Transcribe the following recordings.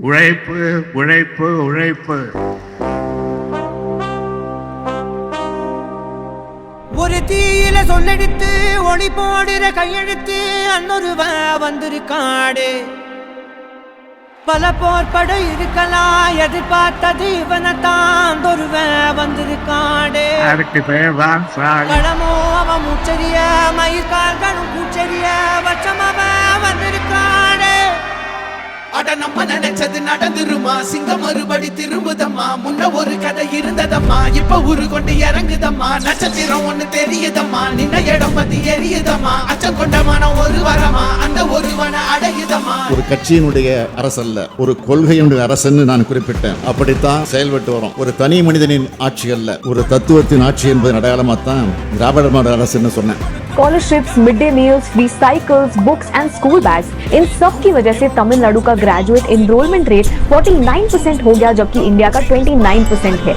உழைப்பு உழைப்பு உழைப்பு. ஒரு தீயில சொல்லெடுத்து ஒளி போடுற கையெழுத்து அன்னொருவ வந்திருக்காடு பல போர்பட இருக்கலாம் எதிர்பார்த்தது இவனைத்தான் ஒருவ வந்திருக்காடு அதுக்கு பேர் தான் களமோ அவன் மூச்சரிய மயிர்கால்களும் பூச்சரிய வச்சம் அவன் வந்திருக்காடு அட நம்ம நினைச்சது நடந்துருமா? சிங்கம் மறுபடி திரும்புதம்மா? முன்ன ஒரு கதை இருந்ததம்மா? இப்ப உரு கொண்டு இறங்குதம்மா? நட்சத்திரம் ஒண்ணு தெரியுதம்மா? நின்ன இடம் பத்தி எரியுதம்மா? அச்சம் கொண்டமான ஒரு வரமா? அந்த ஒருவன அடையுதம்மா? ஒரு கட்சியினுடைய அரசல்ல ஒரு கொள்கையினுடைய அரசன்னு நான் குறிப்பிட்டேன். அப்படித்தான் செயல்பட்டு வரும். ஒரு தனி மனிதனின் ஆட்சி அல்ல ஒரு தத்துவத்தின் ஆட்சி என்பதன் அடையாளமாக தான் திராவிட மாடல் அரசுன்னு சொன்னேன். Scholarships mid day meals free books and school bag इन सब की वजह से तमिलनाडु का ग्रेजुएट इनरोलमेंट रेट 49 परसेंट हो गया, जबकि इंडिया का 29 परसेंट है।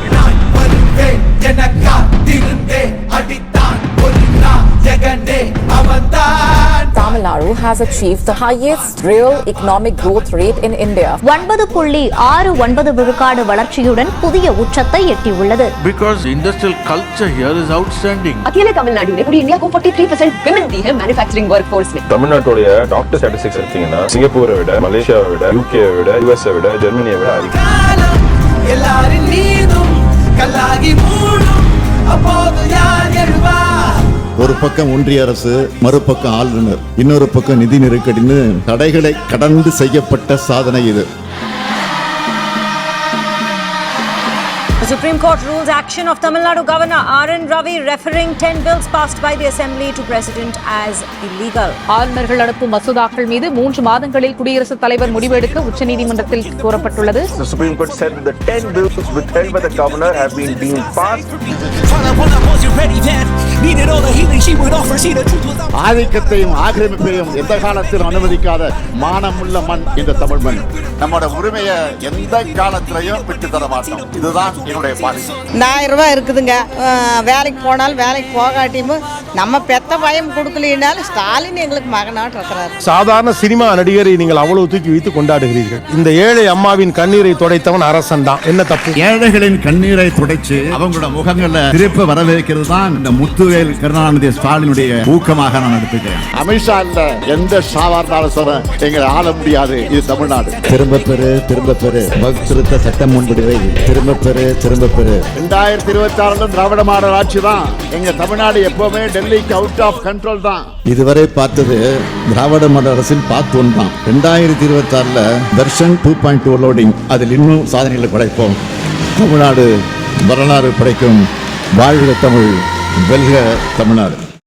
Tamil Nadu has achieved the highest real economic growth rate in India. ஒன்பது புள்ளி ஆறு ஒன்பது விழுக்காடு வளர்ச்சியுடன் புதிய உச்சத்தை எட்டியுள்ளது because industrial culture here is outstanding. अकेले तमिलनाडु ने पूरी इंडिया को 43 परसेंट विमेन दी है मैन्युफैक्चरिंग वर्कफोर्स में தமிழ்நாட்டுடைய டாக்டர் ஸ்டாட்டிஸ்டிக்ஸ் எடுத்தீங்கன்னா சிங்கப்பூரை விட மலேசியாவை விட யூகே விட யூஎஸ்ஐ விட ஜெர்மனியை விட அதிகம் காலம் எல்லாரின் மீதும் கல்லாகி மூடும் அப்போது யார் எழுவா ஒரு பக்கம் ஒன்றிய அரசு மறுபக்கம் ஆளுநர் இன்னொரு பக்கம் நிதி நெருக்கடின்னு தடைகளை கடந்து செய்யப்பட்ட சாதனை இது. The Supreme Court rules action of Tamil Nadu Governor R.N. Ravi referring 10 bills passed by the Assembly to President as illegal. ஆளுநர்கள் அனுப்பும் மசோதாக்கள் மீது மூன்று மாதங்களில் குடியரசுத் தலைவர் முடிவெடுக்க உச்சநீதிமன்றத்தில் கூறப்பட்டுள்ளது The Supreme Court said that the 10 bills withheld by the governor have been deemed passed. ஆதிக்கத்தையும் ஆக்கிரமிப்பையும் எந்த காலத்திலும் அனுமதிக்காத மானமுள்ள மண் இந்த தமிழ் மண் நம்மோட உரிமையை எந்த காலத்திலையும் விட்டு தர மாட்டோம் இதுதான் என்னுடைய பாலிசி ஆயிரம் ரூபாய் இருக்குதுங்க வேலைக்கு போனாலும் வேலைக்கு போகாட்டியும் நம்ம பெத்த பயம் கொடுக்கலினாலும் ஸ்டாலின் எங்களுக்கு மகனாட்டு இருக்கிறாரு. சாதாரண சினிமா நடிகரை நீங்கள் அவ்வளவு தூக்கி வைத்து கொண்டாடுகிறீர்கள். இந்த ஏழை அம்மாவின் கண்ணீரை துடைத்தவன் அரசன் தான். என்ன தப்பு? ஏழைகளின் கண்ணீரை துடைச்சு அவங்களோட முகங்களை திருப்ப வரவேற்கிறது தான் இந்த முத்துவேல் கருணாநிதி ஸ்டாலினுடைய ஊக்கமாக நான் எடுத்துக்கிறேன். அமித்ஷா இல்ல எந்த சொல்ற எங்களை ஆள முடியாது. இது தமிழ்நாடு. திரும்ப பெறு திரும்ப பெறு. வகுத்திருத்த சட்டம் முன்வடிவை திரும்ப பெறு திரும்ப பெறு. ரெண்டாயிரத்தி இருபத்தி ஆறுல திராவிட மாடல் ஆட்சி தான் எங்க தமிழ்நாடு எப்பவுமே டெல்லிக்கு அவுட் ஆஃப் கண்ட்ரோல் தான். இதுவரை பார்த்தது திராவிட மாடல் அரசின் பார்ட் ஒன் தான். ரெண்டாயிரத்தி இருபத்தி ஆறுல version two point two loading அதில் இன்னும் சாதனைகளை படைப்போம். தமிழ்நாடு வரலாறு படைக்கும் வாழ்க தமிழ் வெல்க தமிழ்நாடு.